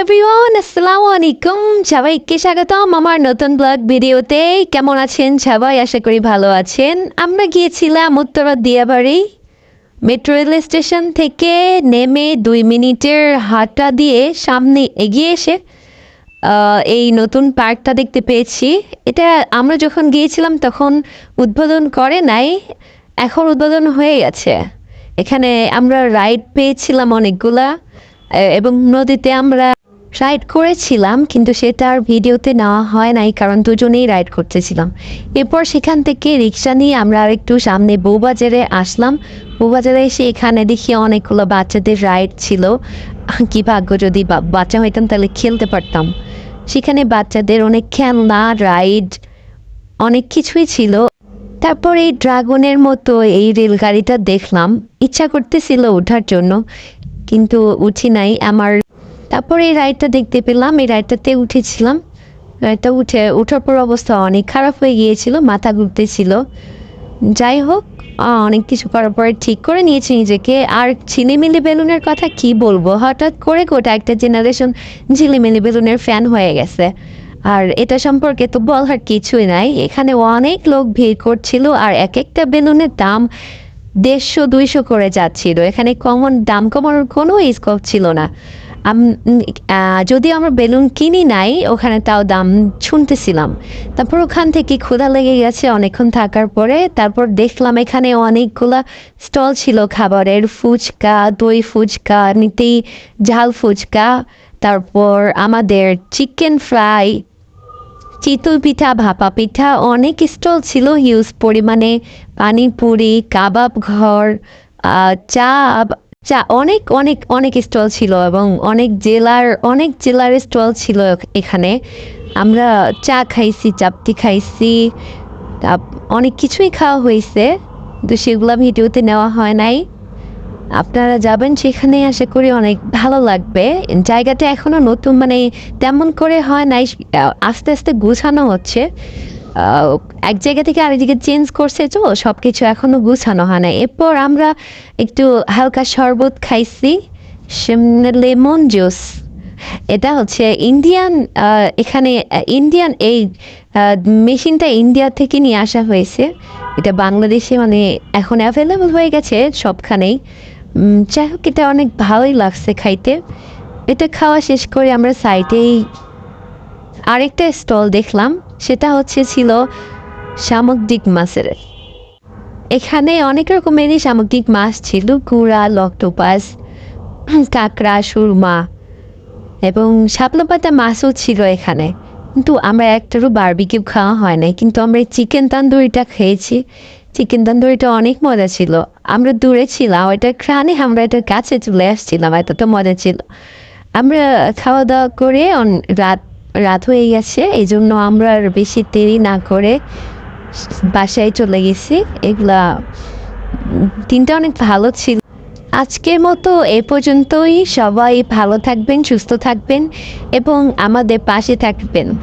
Everyone আসসালামু আলাইকুম সবাইকে স্বাগতম আমার নতুন ব্লগ ভিডিওতে। কেমন আছেন সবাই? আশা করি ভালো আছেন। আমরা গিয়েছিলাম Uttara Diabari. Metro rail station থেকে নেমে দুই মিনিটের হাঁটা দিয়ে সামনে এগিয়ে এসে এই নতুন পার্কটা দেখতে পেয়েছি। এটা আমরা যখন গিয়েছিলাম তখন উদ্বোধন করে নাই, এখন উদ্বোধন হয়ে গেছে। এখানে আমরা রাইড পেয়েছিলাম অনেকগুলা এবং নদীতে আমরা রাইড করেছিলাম, কিন্তু সেটা আর ভিডিওতে নেওয়া হয় নাই, কারণ দুজনেই রাইড করতেছিলাম। এরপর সেখান থেকে রিক্সা নিয়ে আমরা আরেকটু সামনে বউবাজারে আসলাম। বউবাজারে এসে এখানে দেখি অনেকগুলো বাচ্চাদের রাইড ছিল। কি ভাগ্য যদি বাচ্চা হইতাম, তাহলে খেলতে পারতাম। সেখানে বাচ্চাদের অনেক খেলনা, রাইড, অনেক কিছুই ছিল। তারপর এই ড্রাগনের মতো এই রেলগাড়িটা দেখলাম। ইচ্ছা করতেছিল ওঠার জন্য, কিন্তু উঠি নাই। আমার তারপর এই রাইডটা দেখতে পেলাম, এই রাইডটাতে উঠেছিলাম। রাইডটা উঠে, ওঠার পর অবস্থা অনেক খারাপ হয়ে গিয়েছিল, মাথা ঘুরতেছিল যাই হোক অনেক কিছু করার পরে ঠিক করে নিয়েছি নিজেকে। আর ঝিলিমিলি বেলুনের কথা কি বলব? হঠাৎ করে গোটা একটা জেনারেশন ঝিলিমিলি বেলুনের ফ্যান হয়ে গেছে। আর এটা সম্পর্কে তো বলার কিছুই নাই। এখানে অনেক লোক ভিড় করছিল আর এক একটা বেলুনের দাম দেড়শো, দুইশো করে যাচ্ছিল। এখানে কমন দাম কমানোর কোনো স্কোপ ছিল না। যদি আমরা বেলুন কিনি নাই, ওখানে তাও দাম শুনতেছিলাম। তারপর ওখান থেকে ক্ষুধা লেগে গেছে অনেকক্ষণ থাকার পরে, তারপর দেখলাম এখানে অনেকগুলা স্টল ছিল, খাবারের ফুচকা, দই ফুচকা নিতেই ঝাল ফুচকা, তারপর আমাদের চিকেন ফ্রাই, চিতল পিঠা, ভাপা পিঠা, অনেক স্টল ছিল হিউজ পরিমাণে, পানিপুরি, কাবাব ঘর চা চা অনেক অনেক অনেক স্টল ছিল এবং অনেক জেলার অনেক জেলার স্টল ছিল এখানে। আমরা চা খাইছি চাপটি খাইছি অনেক কিছুই খাওয়া হয়েছে তো সেগুলো ভিডিওতে নেওয়া হয় নাই। আপনারা যাবেন সেখানে, আশা করি অনেক ভালো লাগবে। জায়গাটা এখনও নতুন মানে তেমন করে হয় নাই আস্তে আস্তে গুছানো হচ্ছে। এক জায়গা থেকে আরেকদিকে চেঞ্জ করছে তো সব কিছু এখনও গুছানো হয় না এরপর আমরা একটু হালকা শরবত খাইছি লেমন জুস। এটা হচ্ছে ইন্ডিয়ান এখানে ইন্ডিয়ান এই মেশিনটা ইন্ডিয়া থেকে নিয়ে আসা হয়েছে। এটা বাংলাদেশে মানে এখন অ্যাভেলেবল হয়ে গেছে সবখানেই। যাই হোক, এটা অনেক ভালোই লাগছে খাইতে। এটা খাওয়া শেষ করে আমরা সাইডেই আরেকটা স্টল দেখলাম। সেটা হচ্ছে ছিল সামুদ্রিক মাছের। এখানে অনেক রকমেরই সামুদ্রিক মাছ ছিল, গুড়া লকটোপাস কাঁকড়া, সুরমা এবং শাপলা পাতা মাছও ছিল এখানে। কিন্তু আমরা একটারও বারবিকিউ খাওয়া হয় নাই, কিন্তু আমরা চিকেন তান্দুরিটা খেয়েছি। চিকেন তান্দুরিটা অনেক মজা ছিল। আমরা দূরে ছিলাম ওইটা ক্রানে আমরা এটার কাছে চলে আসছিলাম, এতটা মজা ছিল। আমরা খাওয়া দাওয়া করে রাত রাত হয়ে গেছে এই জন্য আমরা আর বেশি দেরি না করে বাসায় চলে গেছি। এগুলা দিনটা অনেক ভালো ছিল। আজকের মতো এ পর্যন্তই। সবাই ভালো থাকবেন, সুস্থ থাকবেন এবং আমাদের পাশে থাকবেন।